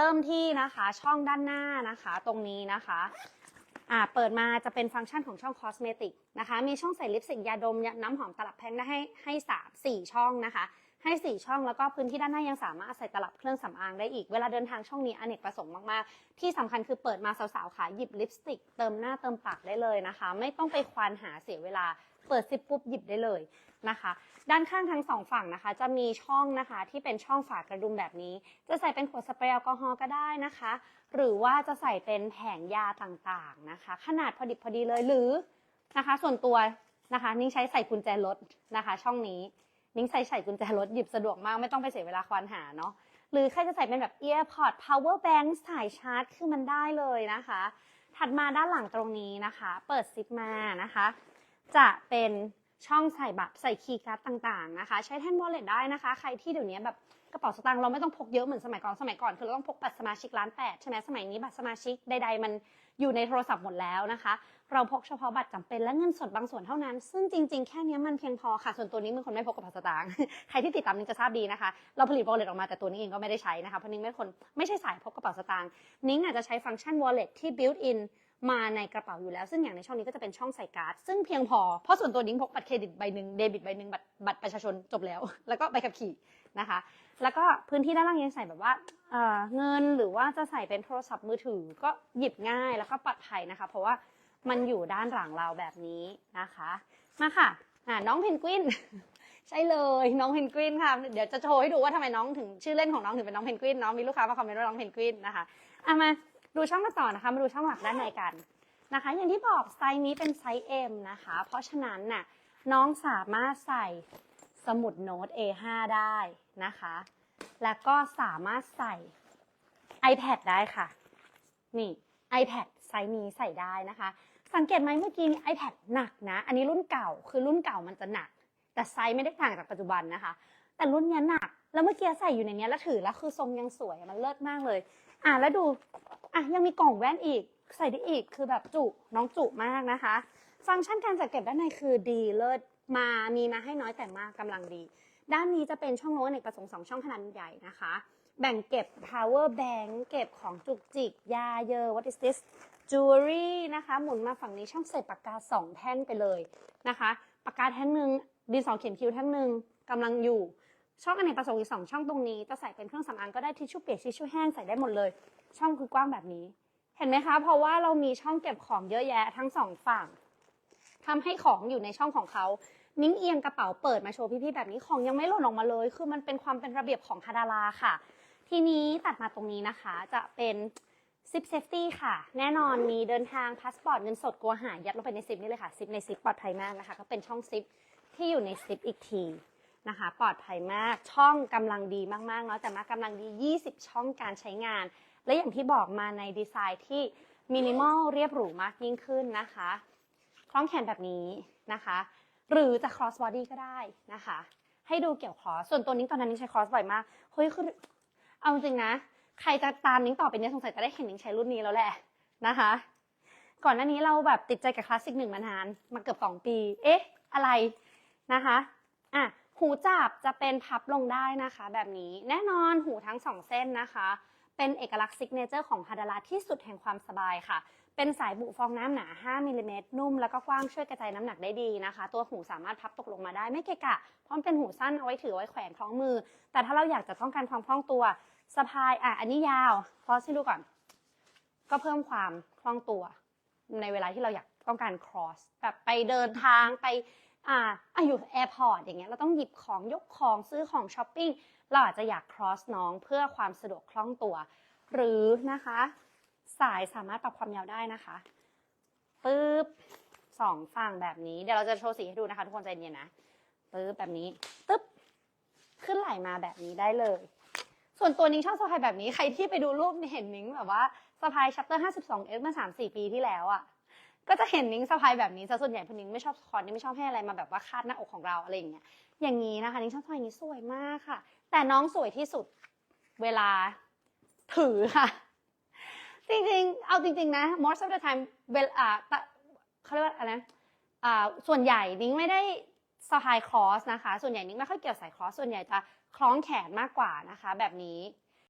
เริ่มที่นะคะช่องด้านหน้านะคะตรงนี้นะคะอ่าเปิดมาจะเป็นฟังก์ชันของช่องคอสเมติกนะคะ มีช่องใส่ลิปสติกยาดมน้ำหอมตลับแพงได้ให้ให้สามสี่ช่องนะคะ ให้สี่ช่องแล้วก็พื้นที่ด้านหน้ายังสามารถใส่ตลับเครื่องสำอางได้อีก เวลาเดินทางช่องนี้อเนกประสงค์มากๆ ที่สำคัญคือเปิดมาสาวๆขาหยิบลิปสติกเติมหน้าเติมปากได้เลยนะคะ ไม่ต้องไปควานหาเสียเวลาเปิดซิปปุ๊บหยิบได้เลยนะคะ ด้านข้างทั้งสองฝั่งนะคะ จะมีช่องนะคะที่เป็นช่องฝากระดุมแบบนี้ จะใส่เป็นขวดสเปรย์แอลกอฮอล์ก็ได้นะคะ หรือว่าจะใส่เป็นแผงยาต่างๆนะคะ ขนาดพอดิบพอดีเลยหรือนะคะ ส่วนตัวนะคะ นิ้งใช้ใส่กุญแจรถนะคะ ช่องนี้ นิ้งใส่ใส่กุญแจรถหยิบสะดวกมากไม่ต้องไปเสียเวลาควานหาเนาะหรือใครจะใส่เป็นแบบ earpod power bank สายชาร์จคือมันได้เลยนะคะ ถัดมาด้านหลังตรงนี้นะคะ เปิดซิปมานะคะ จะเป็นช่องใส่บัตรใส่คีย์การ์ดต่างๆนะคะ ใช้แท่นวอลเล็ตได้นะคะ ใครที่เดี๋ยวนี้แบบกระเป๋าสตางค์เราไม่ต้องพกเยอะเหมือนสมัยก่อนสมัยก่อนคือเราต้องพกบัตรสมาชิกล้านแปดใช่ไหมสมัยนี้บัตรสมาชิกใดๆมันอยู่ในโทรศัพท์หมดแล้วนะคะ เราพกเฉพาะบัตรจำเป็นและเงินสดบางส่วนเท่านั้น ซึ่งจริงๆ แค่นี้มันเพียงพอค่ะ ส่วนตัวนี้เป็นคนไม่พกกระเป๋าสตางค์ใครที่ติดตามนิ้งจะทราบดีนะคะ เราผลิต wallet ออกมาแต่ตัวนี้เองก็ไม่ได้ใช้นะคะ เพราะนิ้งไม่คนไม่ใช่สายพกกระเป๋าสตางค์นิ้งอาจจะใช้ฟังก์ชัน wallet ที่ built in มาในกระเป๋าอยู่แล้ว ซึ่งอย่างในช่องนี้ก็จะเป็นช่องใส่การ์ด ซึ่งเพียงพอ เพราะส่วนตัวนิ้งพกบัตรเครดิตใบหนึ่งเดบิตใบหนึ่งบัตรบัตรประชาชนจบแล้ว แล้วก็ใบขับขี่นะคะ แล้วก็พื้นที่ด้านล่างยังใส่แบบว่าเเงินหรือว่าจะใส่เป็นโทรศัพท์มือถือก็หยิบง่ายแล้วก็ปลอดภัยนะคะ เพราะว่า มันอยู่ด้านหลังเราแบบนี้นะคะ มาค่ะอ่าน้องเพนกวิน ใช่เลยน้องเพนกวินค่ะ เดี๋ยวจะโชว์ให้ดูว่าทำไมน้องถึงชื่อเล่นของน้องถึงเป็นน้องเพนกวินเนาะมีลูกค้ามาคอมเมนต์ว่าน้องเพนกวินนะคะอะมาดูช่องกันต่อนะคะมาดูช่องหลักด้านในกันนะคะ อย่างที่บอกไซส์นี้เป็นไซส์ M นะคะ เพราะฉะนั้นน่ะน้องสามารถใส่สมุดโน้ต A5 ได้นะคะ แล้วก็สามารถใส่ iPad ได้ค่ะ นี่ iPad ไซส์นี้ใส่ได้นะคะ สังเกตไหมเมื่อกี้นี้ iPad หนักนะ อันนี้รุ่นเก่าคือรุ่นเก่ามันจะหนัก แต่ไซส์ไม่ได้ต่างจากปัจจุบันนะคะ แต่รุ่นนี้หนัก แล้วเมื่อกี้ใส่อยู่ในนี้แล้วถือแล้วคือทรงยังสวยมันเลิศมากเลย อะแล้วดูอะยังมีกล่องแว่นอีก ใส่ได้อีกคือแบบจุน้องจุมากนะคะ ฟังก์ชันการจัดเก็บด้านในคือดีเลิศมามีมาให้น้อยแต่มากกำลังดี ด้านนี้จะเป็นช่องโน้ตเนกประสงค์สองช่องขนาดใหญ่นะคะ แบ่งเก็บ power bank เก็บของจุกจิก ยาเยอะ what is this jewelry นะคะ หมุนมาฝั่งนี้ช่องใส่ปากกาสองแท่นไปเลยนะคะ ปากกาแท่นหนึ่งดินสอเขียนคิ้วแท่นหนึ่งกำลังอยู่ช่องอเนกประสงค์อีกสองช่องตรงนี้จะใส่เป็นเครื่องสำอางก็ได้ทิชชู่เปียกทิชชู่แห้งใส่ได้หมดเลย ช่องคือกว้างแบบนี้ เห็นไหมคะ เพราะว่าเรามีช่องเก็บของเยอะแยะทั้งสองฝั่งทำให้ของอยู่ในช่องของเขา นิ้งเอียงกระเป๋าเปิดมาโชว์พี่ๆแบบนี้ของยังไม่หล่นออกมาเลย คือมันเป็นความเป็นระเบียบของคาดาราค่ะ ทีนี้ตัดมาตรงนี้นะคะ จะเป็นซิปเซฟตี้ค่ะ แน่นอนมีเดินทางพาสปอร์ตเงินสดกลัวหายยัดลงไปในซิปนี่เลยค่ะซิปในซิปปลอดภัยมากนะคะ ก็เป็นช่องซิปที่อยู่ในซิปอีกทีนะคะ ปลอดภัยมากช่องกำลังดีมากๆเนาะแต่มากำลังดี 20 ช่องการใช้งาน และอย่างที่บอกมาในดีไซน์ที่มินิมอลเรียบหรูมากยิ่งขึ้นนะคะคล้องแขนแบบนี้นะคะ หรือจะ cross body ก็ได้นะคะ ให้ดูเกี่ยว cross ส่วนตัวนิ้ตอนนั้นนิ้งใช้ cross บ่อยมากเฮ้ยคือ เอาจริงนะ ใครจะตามนิ้งต่อไปเนี่ยสงสัยจะได้เห็นนิ้งใช้รุ่นนี้แล้วแหละนะคะ ก่อนหน้านี้เราแบบติดใจกับคลาสสิกหนึ่งมานาน มาเกือบสองปี เอ๊ะ อะไรนะคะอะหูจับจะเป็นพับลงได้นะคะ แบบนี้แน่นอนหูทั้งสองเส้นนะคะ เป็นเอกลักษณ์ซิกเนเจอร์ของฮาดาราที่สุดแห่งความสบายค่ะ เป็นสายบุฟองน้ำหนา 5มิลลิเมตรนุ่มแล้วก็กว้างช่วยกระจายน้ำหนักได้ดีนะคะ ตัวหูสามารถพับตกลงมาได้ไม่เกะกะเพราะมันเป็นหูสั้นเอาไว้ถือไว้แขวนคล้องมือ แต่ถ้าเราอยากจะต้องการความคล่องตัวสะพายอะอันนี้ยาวพอให้ดูก่อน ก็เพิ่มความคล่องตัว ในเวลาที่เราอยากต้องการ cross แบบไปเดินทางไปอ่าออยู่แอร์พอร์ตอย่างเงี้ยเราต้องหยิบของยกของซื้อของช้อปปิ้งเราอาจจะอยาก cross น้องเพื่อความสะดวกคล่องตัว หรือนะคะ สายสามารถปรับความยาวได้นะคะปึ๊บสองฝั่งแบบนี้ เดี๋ยวเราจะโชว์สีให้ดูนะคะ ทุกคนใจเย็นนะปึ๊บแบบนี้ตึ๊บขึ้นไหลมาแบบนี้ได้เลย ส่วนตัวนิ้งชอบสะพายแบบนี้ใครที่ไปดูรูปเห็นนิ้งแบบว่าสะพายชัปเตอร์52 S เมื่อ3-4 ปีที่แล้วอะ่ะก็จะเห็นนิ้งสะพายแบบนี้ซะส่วนใหญ่พนิ้งไม่ชอบคอนนิ้งไม่ชอบให้อะไรมาแบบว่าคาดหน้าอกของเราอะไรอย่างเงี้ยอย่างนี้นะคะนิ้งชอบสะพายนี้สวยมากค่ะ แต่น้องสวยที่สุดเวลาถือค่ะ จริงๆ เอาจริง ๆ นะ most of the time เวลาเขาเรียกว่าอะไรนะส่วนใหญ่นิ้งไม่ได้สะพายครอสนะคะ ส่วนใหญ่นิ้งไม่ค่อยเกี่ยวสายครอสส่วนใหญ่จะคล้องแขนมากกว่านะคะ แบบนี้